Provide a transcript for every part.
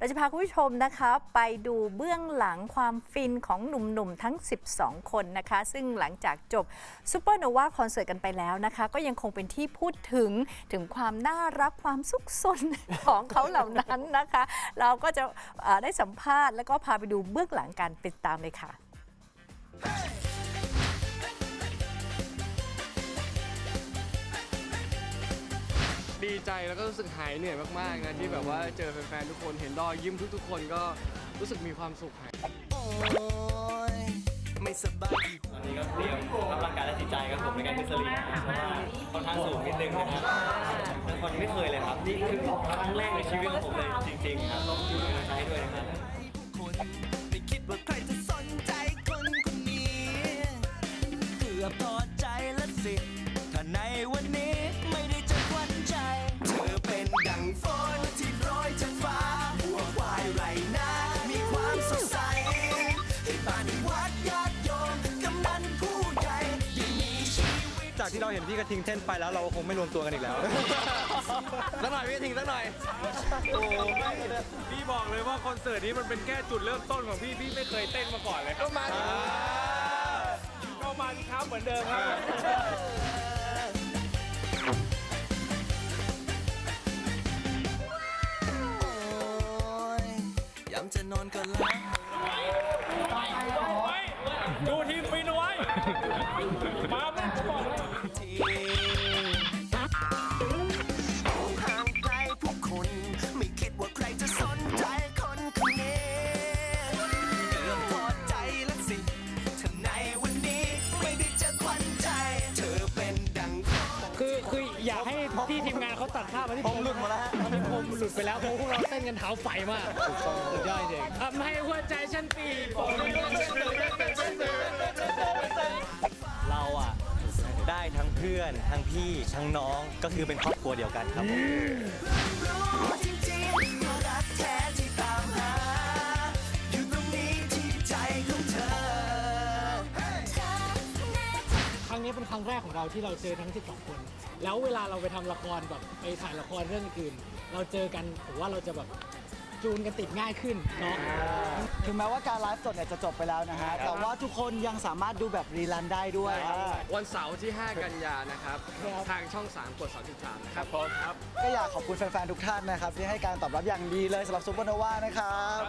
เราจะพาคุณผู้ชมนะคะไปดูเบื้องหลังความฟินของหนุ่มๆทั้ง 12 คนนะคะ ซึ่งหลังจากจบซูเปอร์โนวาคอนเสิร์ตกันไปแล้วนะคะ ก็ยังคงเป็นที่พูดถึงถึงความน่ารักความซุกซนของเขาเหล่านั้นนะคะ เราก็จะได้สัมภาษณ์แล้วก็พาไปดูเบื้องหลังการติดตามเลยค่ะ ใจแล้วก็รู้สึกหายเหนื่อยมากๆนะที่แบบว่าเจอแฟนๆทุกคนเห็นรอยยิ้มทุก ๆ คนก็รู้สึกมีความสุขหายไม่สบายตอนนี้ก็เตรียมรับร่างกายและจิตใจครับผมในการขึ้นสลิงเพราะว่าค่อนข้างสูงนิดนึงนะครับเป็นคนไม่เคยเลยครับนี่คือครั้งแรกในชีวิตของผมเลยจริงๆครับต้องเป็นกำลังใจให้ด้วยนะครับคนไม่คิดว่าใครจะสนใจคนคนนี้เกือบพอใจและสิ จากที่เราเห็นพี่กระทิงเต้นไปแล้วเราคงไม่รวมตัวกันอีกแล้ว สักหน่อยพี่ทิ้งสักหน่อยพี่บอกเลยว่าคอนเสิร์ตนี้มันเป็นแค่จุดเริ่มต้นของพี่พี่ไม่เคยเต้นมาก่อนเลยก็มาก็มันครับเหมือนเดิมครับ ดูทีมฟินเอาไว้ มาแม่งบอกแล้วากให้พี่ทีมงานเขาตัดภาพมาที่ผมหลุดหมดแล้วตอนนี้ผมหลุดไปแล้วเพราะพวกเราเต้นกันเท้าไฟมากสุดยอดจริงทำให้หัวใจฉันปีโป่งเราอะ ได้ทั้งเพื่อนทั้งพี่ทั้งน้องก็คือเป็นครอบครัวเดียวกันครับผม รู้จริงๆว่ารักแท้ ครั้งแรกของเราที่เราเจอทั้ง 12 คน แล้วเวลาเราไปทำละครแบบไปถ่ายละครเรื่องอื่น เราเจอกันผมว่าเราจะแบบ จูนกันติดง่ายขึ้นเนาะ ถึงแม้ว่าการไลฟ์สดเนี่ยจะจบไปแล้วนะฮะ แต่ว่าทุกคนยังสามารถดูแบบรีลันได้ด้วย วันเสาร์ที่ 5 กันยานะครับทางช่อง 3 กด 33 นะครับผมก็อยากขอบคุณแฟนๆ ทุกท่านนะครับ ที่ให้การตอบรับอย่างดีเลยสำหรับซูเปอร์โนวานะครับ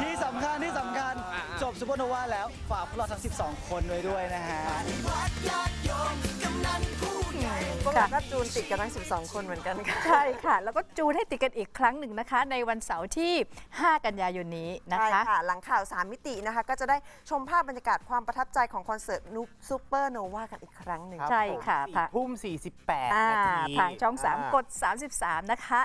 ที่สำคัญที่สำคัญจบซูเปอร์โนวาแล้วฝากพวกเราทั้ง 12 คนไว้ด้วยนะฮะ วัดญาติโยมกำนันผู้ใหญ่ พวกเราก็จูนติดกันทั้ง 12 คนเหมือนกันค่ะ ใช่ค่ะ แล้วก็จูนให้ติดกันอีกครั้งหนึ่งนะคะ ในวันเสาร์ที่ 5 กันยายนนี้นะใช่คะ ค่ะ หลังข่าว 3 มิตินะคะ ก็จะได้ชมภาพบรรยากาศความประทับใจของคอนเสิร์ตนุซูเปอร์โนวากันอีกครั้งหนึ่งใช่ค่ะสี่ทุ่ม48 อ่านาที ทางช่องอ่า3กด 33 นะคะ